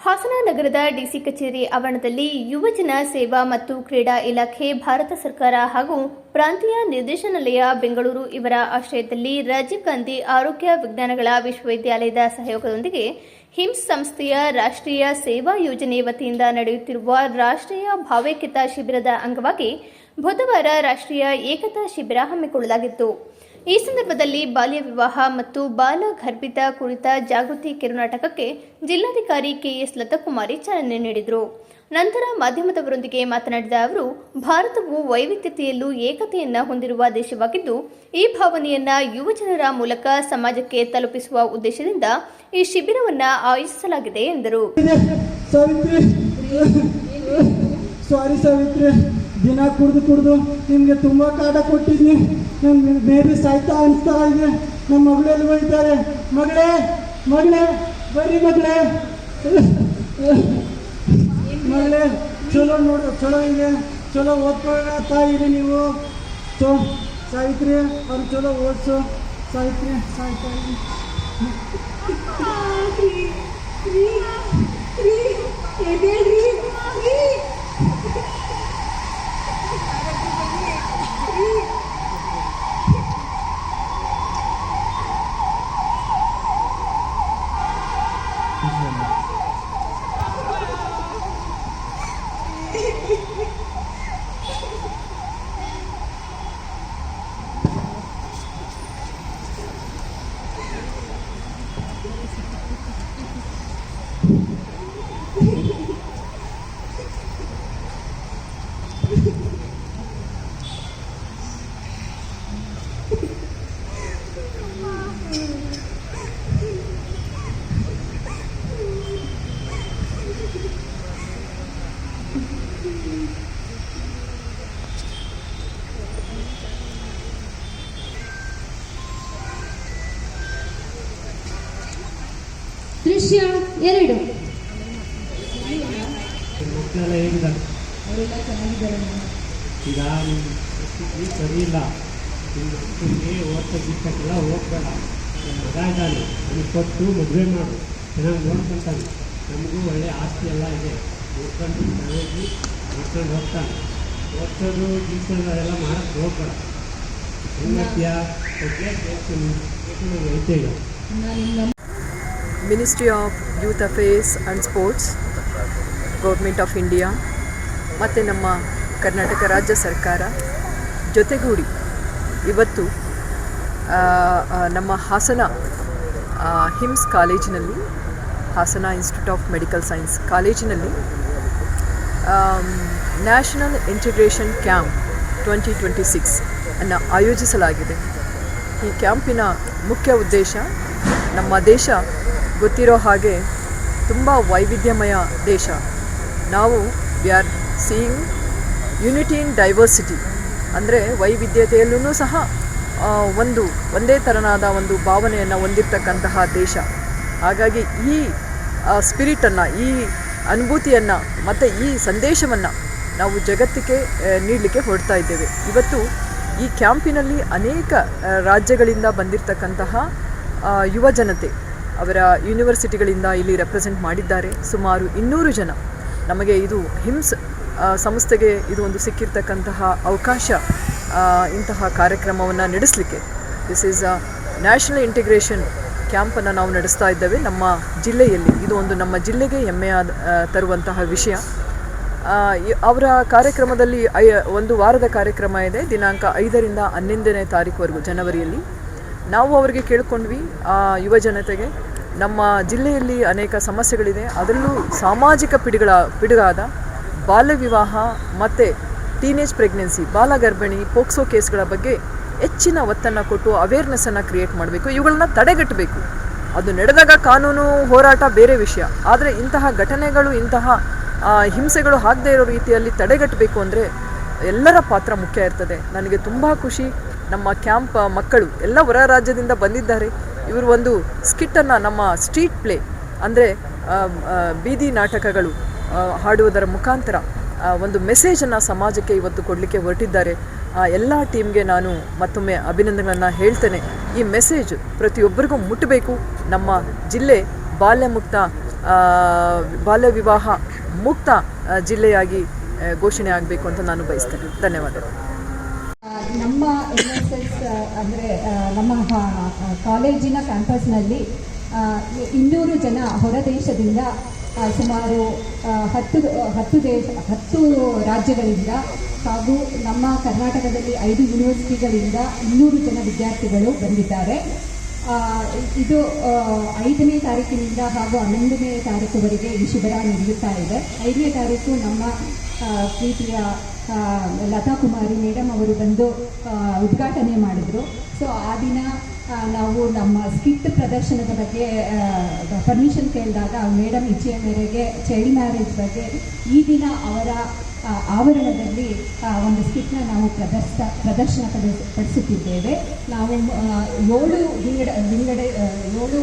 ಹಾಸನ ನಗರದ ಡಿಸಿ ಕಚೇರಿ ಆವರಣದಲ್ಲಿ ಯುವಜನ ಸೇವಾ ಮತ್ತು ಕ್ರೀಡಾ ಇಲಾಖೆ, ಭಾರತ ಸರ್ಕಾರ ಹಾಗೂ ಪ್ರಾಂತೀಯ ನಿರ್ದೇಶನಾಲಯ ಬೆಂಗಳೂರು ಇವರ ಆಶ್ರಯದಲ್ಲಿ ರಾಜೀವ್ ಗಾಂಧಿ ಆರೋಗ್ಯ ವಿಜ್ಞಾನಗಳ ವಿಶ್ವವಿದ್ಯಾಲಯದ ಸಹಯೋಗದೊಂದಿಗೆ ಹಿಮ್ಸ್ ಸಂಸ್ಥೆಯ ರಾಷ್ಟ್ರೀಯ ಸೇವಾ ಯೋಜನೆ ವತಿಯಿಂದ ನಡೆಯುತ್ತಿರುವ ರಾಷ್ಟ್ರೀಯ ಭಾವೈಕ್ಯತಾ ಶಿಬಿರದ ಅಂಗವಾಗಿ ಬುಧವಾರ ರಾಷ್ಟ್ರೀಯ ಏಕತಾ ಶಿಬಿರ ಹಮ್ಮಿಕೊಳ್ಳಲಾಗಿತ್ತು. ಈ ಸಂದರ್ಭದಲ್ಲಿ ಬಾಲ್ಯ ವಿವಾಹ ಮತ್ತು ಬಾಲ ಗರ್ಭಿತ ಕುರಿತ ಜಾಗೃತಿ ಕಿರುನಾಟಕಕ್ಕೆ ಜಿಲ್ಲಾಧಿಕಾರಿ ಕೆಎಸ್ ಲತಾಕುಮಾರಿ ಚಾಲನೆ ನೀಡಿದರು. ನಂತರ ಮಾಧ್ಯಮದವರೊಂದಿಗೆ ಮಾತನಾಡಿದ ಅವರು, ಭಾರತವು ವೈವಿಧ್ಯತೆಯಲ್ಲೂ ಏಕತೆಯನ್ನು ಹೊಂದಿರುವ ದೇಶವಾಗಿದ್ದು, ಈ ಭಾವನೆಯನ್ನು ಯುವಜನರ ಮೂಲಕ ಸಮಾಜಕ್ಕೆ ತಲುಪಿಸುವ ಉದ್ದೇಶದಿಂದ ಈ ಶಿಬಿರವನ್ನು ಆಯೋಜಿಸಲಾಗಿದೆ ಎಂದರು. ಸಾರಿ ಸಾವಿತ್ರಿ, ದಿನ ಕುಡ್ದು ಕುಡ್ದು ನಿಮಗೆ ತುಂಬ ಕಾಟ ಕೊಟ್ಟಿದ್ನಿ ನಮ್ಗೆ ಬೇಬಿ ಸಾಯ್ತಾ ಅನಿಸ್ತಾ ಇದೆ. ನಮ್ಮ ಮಗಳಲ್ಲಿ ಹೋಯ್ತಾರೆ ಮಗಳೇ ಮಗಳೇ, ಬರ್ರಿ ಮಗಳೇ. ಮಗಳೇ, ಚಲೋ ನೋಡು, ಚಲೋ ಇದೆ. ಚಲೋ ಓದ್ಕೊಳ್ತಾ ಇರಿ ನೀವು. ಚೋ, ಸಾವಿತ್ರಿ ಅವ್ರು ಚಲೋ ಓದಿಸು. ಸಾವಿತ್ರಿ, ಸಾಯ್ತಾ ಇರಿ. ದೃಶ್ಯ ಎರಡು. ಮಕ್ಕಳೆಲ್ಲ ಹೇಗಿದ್ದಾರೆ ಈಗ ಸರಿ ಇಲ್ಲ ಮಕ್ಕಳಿಗೆ ಓದ್ತಾ ಹೋಗ್ಬೇಡ ನಮ್ಮ ಮಗ ಇದ್ದಾನೆ ಅವ್ನಿಗೆ ಕೊಟ್ಟು ಮದುವೆ ಮಾಡು. ಚೆನ್ನಾಗಿ ನೋಡ್ಕೊಂತಾನೆ. ನಮಗೂ ಒಳ್ಳೆ ಆಸ್ತಿ ಎಲ್ಲ ಇದೆ. ಚೆನ್ನಾಗಿ ಮಾಡ್ಕೊಂಡು ಹೋಗ್ತಾನೆ ಓದ್ಸೋದು ಗೀಸೋದು ಅದೆಲ್ಲ ಮಾಡೋಕ್ಕೆ ಹೋಗ್ಬೇಡ. Ministry of youth affairs and sports government of India ಮತ್ತು ನಮ್ಮ ಕರ್ನಾಟಕ ರಾಜ್ಯ ಸರ್ಕಾರ ಜೊತೆಗೂಡಿ ಇವತ್ತು ನಮ್ಮ ಹಾಸನ ಹಿಮ್ಸ್ ಕಾಲೇಜಿನಲ್ಲಿ Hassan institute of medical science ಕಾಲೇಜಿನಲ್ಲಿ national integration camp twenty twenty six ಅನ್ನು ಆಯೋಜಿಸಲಾಗಿದೆ. ಈ ಕ್ಯಾಂಪಿನ ಮುಖ್ಯ ಉದ್ದೇಶ ನಮ್ಮ ದೇಶ ಗೊತ್ತಿರೋ ಹಾಗೆ ತುಂಬ ವೈವಿಧ್ಯಮಯ ದೇಶ. ನಾವು we are seeing unity in diversity ಅಂದರೆ ವೈವಿಧ್ಯತೆಯಲ್ಲೂ ಸಹ ಒಂದು, ಒಂದೇ ಥರನಾದ ಒಂದು ಭಾವನೆಯನ್ನು ಹೊಂದಿರತಕ್ಕಂತಹ ದೇಶ. ಹಾಗಾಗಿ ಈ ಸ್ಪಿರಿಟನ್ನು ಈ ಅನುಭೂತಿಯನ್ನು ಮತ್ತು ಈ ಸಂದೇಶವನ್ನು ನಾವು ಜಗತ್ತಿಗೆ ನೀಡಲಿಕ್ಕೆ ಹೊರಡ್ತಾ ಇದ್ದೇವೆ. ಇವತ್ತು ಈ ಕ್ಯಾಂಪಿನಲ್ಲಿ ಅನೇಕ ರಾಜ್ಯಗಳಿಂದ ಬಂದಿರತಕ್ಕಂತಹ ಯುವ ಜನತೆ ಅವರ ಯೂನಿವರ್ಸಿಟಿಗಳಿಂದ ಇಲ್ಲಿ ರೆಪ್ರೆಸೆಂಟ್ ಮಾಡಿದ್ದಾರೆ. ಸುಮಾರು ಇನ್ನೂರು ಜನ. ನಮಗೆ ಇದು ಹಿಮ್ಸ್ ಆ, ಸಂಸ್ಥೆಗೆ ಇದು ಒಂದು ಸಿಕ್ಕಿರ್ತಕ್ಕಂತಹ ಅವಕಾಶ ಇಂತಹ ಕಾರ್ಯಕ್ರಮವನ್ನು ನಡೆಸಲಿಕ್ಕೆ. This is a national integration ಕ್ಯಾಂಪನ್ನು ನಾವು ನಡೆಸ್ತಾ ಇದ್ದೇವೆ. ನಮ್ಮ ಜಿಲ್ಲೆಯಲ್ಲಿ ಇದು ಒಂದು ನಮ್ಮ ಜಿಲ್ಲೆಗೆ ಹೆಮ್ಮೆಯಾದ ತರುವಂತಹ ವಿಷಯ. ಅವರ ಕಾರ್ಯಕ್ರಮದಲ್ಲಿ, ಐ, ಒಂದು ವಾರದ ಕಾರ್ಯಕ್ರಮ ಇದೆ. ದಿನಾಂಕ ಐದರಿಂದ ಹನ್ನೊಂದನೇ ತಾರೀಕುವರೆಗೂ ಜನವರಿಯಲ್ಲಿ. ನಾವು ಅವರಿಗೆ ಕೇಳ್ಕೊಂಡ್ವಿ, ಆ, ಯುವ ಜನತೆಗೆ ನಮ್ಮ ಜಿಲ್ಲೆಯಲ್ಲಿ ಅನೇಕ ಸಮಸ್ಯೆಗಳಿದೆ. ಅದರಲ್ಲೂ ಸಾಮಾಜಿಕ ಪಿಡುಗಳ, ಪಿಡುಗಾದ ಬಾಲ್ಯ ವಿವಾಹ ಮತ್ತು ಟೀನೇಜ್ ಪ್ರೆಗ್ನೆನ್ಸಿ ಬಾಲ ಗರ್ಭಿಣಿ ಪೋಕ್ಸೋ ಕೇಸ್ಗಳ ಬಗ್ಗೆ ಹೆಚ್ಚಿನ ಒತ್ತನ್ನು ಕೊಟ್ಟು ಅವೇರ್ನೆಸ್ಸನ್ನು ಕ್ರಿಯೇಟ್ ಮಾಡಬೇಕು. ಇವುಗಳನ್ನ ತಡೆಗಟ್ಟಬೇಕು. ಅದು ನಡೆದಾಗ ಕಾನೂನು ಹೋರಾಟ ಬೇರೆ ವಿಷಯ. ಆದರೆ ಇಂತಹ ಘಟನೆಗಳು, ಇಂತಹ ಹಿಂಸೆಗಳು ಆಗದೇ ಇರೋ ರೀತಿಯಲ್ಲಿ ತಡೆಗಟ್ಟಬೇಕು ಅಂದರೆ ಎಲ್ಲರ ಪಾತ್ರ ಮುಖ್ಯ ಇರ್ತದೆ. ನನಗೆ ತುಂಬ ಖುಷಿ. ನಮ್ಮ ಕ್ಯಾಂಪ್ ಮಕ್ಕಳು ಎಲ್ಲ ಹೊರ ರಾಜ್ಯದಿಂದ ಬಂದಿದ್ದಾರೆ. ಇವರು ಒಂದು ಸ್ಕಿಟ್ಟನ್ನು ನಮ್ಮ ಸ್ಟ್ರೀಟ್ ಪ್ಲೇ ಅಂದರೆ ಬೀದಿ ನಾಟಕಗಳು ಹಾಡುವುದರ ಮುಖಾಂತರ ಒಂದು ಮೆಸೇಜನ್ನು ಸಮಾಜಕ್ಕೆ ಇವತ್ತು ಕೊಡಲಿಕ್ಕೆ ಹೊರಟಿದ್ದಾರೆ. ಆ ಎಲ್ಲ ಟೀಮ್ಗೆ ನಾನು ಮತ್ತೊಮ್ಮೆ ಅಭಿನಂದನೆಗಳನ್ನು ಹೇಳ್ತೇನೆ. ಈ ಮೆಸೇಜ್ ಪ್ರತಿಯೊಬ್ಬರಿಗೂ ಮುಟ್ಟಬೇಕು. ನಮ್ಮ ಜಿಲ್ಲೆ ಬಾಲ್ಯ ಮುಕ್ತ ಬಾಲ್ಯ ವಿವಾಹ ಮುಕ್ತ ಜಿಲ್ಲೆಯಾಗಿ ಘೋಷಣೆ ಆಗಬೇಕು ಅಂತ ನಾನು ಬಯಸ್ತೇನೆ. ಧನ್ಯವಾದಗಳು. ನಮ್ಮ ಎಸ್ ಅಂದರೆ ನಮ್ಮ ಕಾಲೇಜಿನ ಕ್ಯಾಂಪಸ್ನಲ್ಲಿ ಇನ್ನೂರು ಜನ ಹೊರ ದೇಶದಿಂದ ಸುಮಾರು ಹತ್ತು ಹತ್ತು ದೇಶ, ಹತ್ತು ರಾಜ್ಯಗಳಿಂದ ಹಾಗೂ ನಮ್ಮ ಕರ್ನಾಟಕದಲ್ಲಿ ಐದು ಯೂನಿವರ್ಸಿಟಿಗಳಿಂದ ಇನ್ನೂರು ಜನ ವಿದ್ಯಾರ್ಥಿಗಳು ಬಂದಿದ್ದಾರೆ. ಇದು ಐದನೇ ತಾರೀಕಿನಿಂದ ಹಾಗೂ ಹನ್ನೊಂದನೇ ತಾರೀಕುವರೆಗೆ ಈ ಶಿಬಿರ ನಡೆಯುತ್ತಾ ಇದೆ. ಐದನೇ ತಾರೀಕು ನಮ್ಮ ಪ್ರೀತಿಯ ಲತಾ ಕುಮಾರಿ ಮೇಡಮ್ ಅವರು ಬಂದು ಉದ್ಘಾಟನೆ ಮಾಡಿದರು. ಸೊ ಆ ದಿನ ನಾವು ನಮ್ಮ ಸ್ಕಿಟ್ ಪ್ರದರ್ಶನದ ಬಗ್ಗೆ ಪರ್ಮಿಷನ್ ಕೇಳಿದಾಗ ಮೇಡಮ್ ಇಚ್ಛೆಯ ಮೇರೆಗೆ ಚೈಲ್ಡ್ ಮ್ಯಾರೇಜ್ ಬಗ್ಗೆ ಈ ದಿನ ಅವರ ಆವರಣದಲ್ಲಿ ಒಂದು ಸ್ಕಿಟ್ನ ನಾವು ಪ್ರದರ್ಶ, ಪ್ರದರ್ಶನ ಪಡಿಸ್, ಪಡಿಸುತ್ತಿದ್ದೇವೆ. ನಾವು ಏಳು ವಿಂಗಡ ವಿಂಗಡ ಏಳು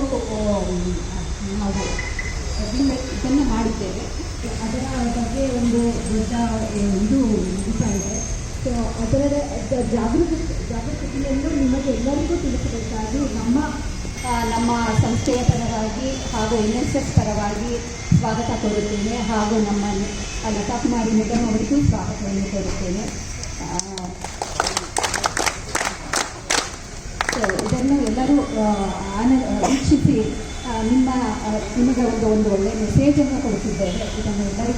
ನಾವು ಇದನ್ನು ಮಾಡಿದ್ದೇವೆ. ಅದರ ಬಗ್ಗೆ ಒಂದು ದೊಡ್ಡ ಇದು ಇದೆ. ಸೊ, ಅದರ ಜಾಗೃತಿ ಜಾಗೃತಿಯನ್ನು ನಿಮಗೆ ಎಲ್ಲರಿಗೂ ತಿಳಿಸಬೇಕಾಗಿ ನಮ್ಮ ನಮ್ಮ ಸಂಸ್ಥೆಯ ಪರವಾಗಿ ಹಾಗೂ ಎನ್ ಎಸ್ ಎಸ್ ಪರವಾಗಿ ಸ್ವಾಗತ ಕೋರುತ್ತೇನೆ ಹಾಗೂ ನಮ್ಮ ಲತಾ ಕುಮಾರಿ ನಿಗಮ್ ಅವರಿಗೂ ಸ್ವಾಗತವನ್ನು ಕೋರುತ್ತೇನೆ. ಇದನ್ನು ಎಲ್ಲರೂ ಆನ, ವೀಕ್ಷಿಸಿ ನಿಮ್ಮ ನಿಮಗೆ ಒಂದು ಒಂದು ಒಳ್ಳೆಯ ಮೆಸೇಜನ್ನು ಕೊಡುತ್ತಿದ್ದೇವೆ. ಇದನ್ನು ಎಲ್ಲರಿಗೂ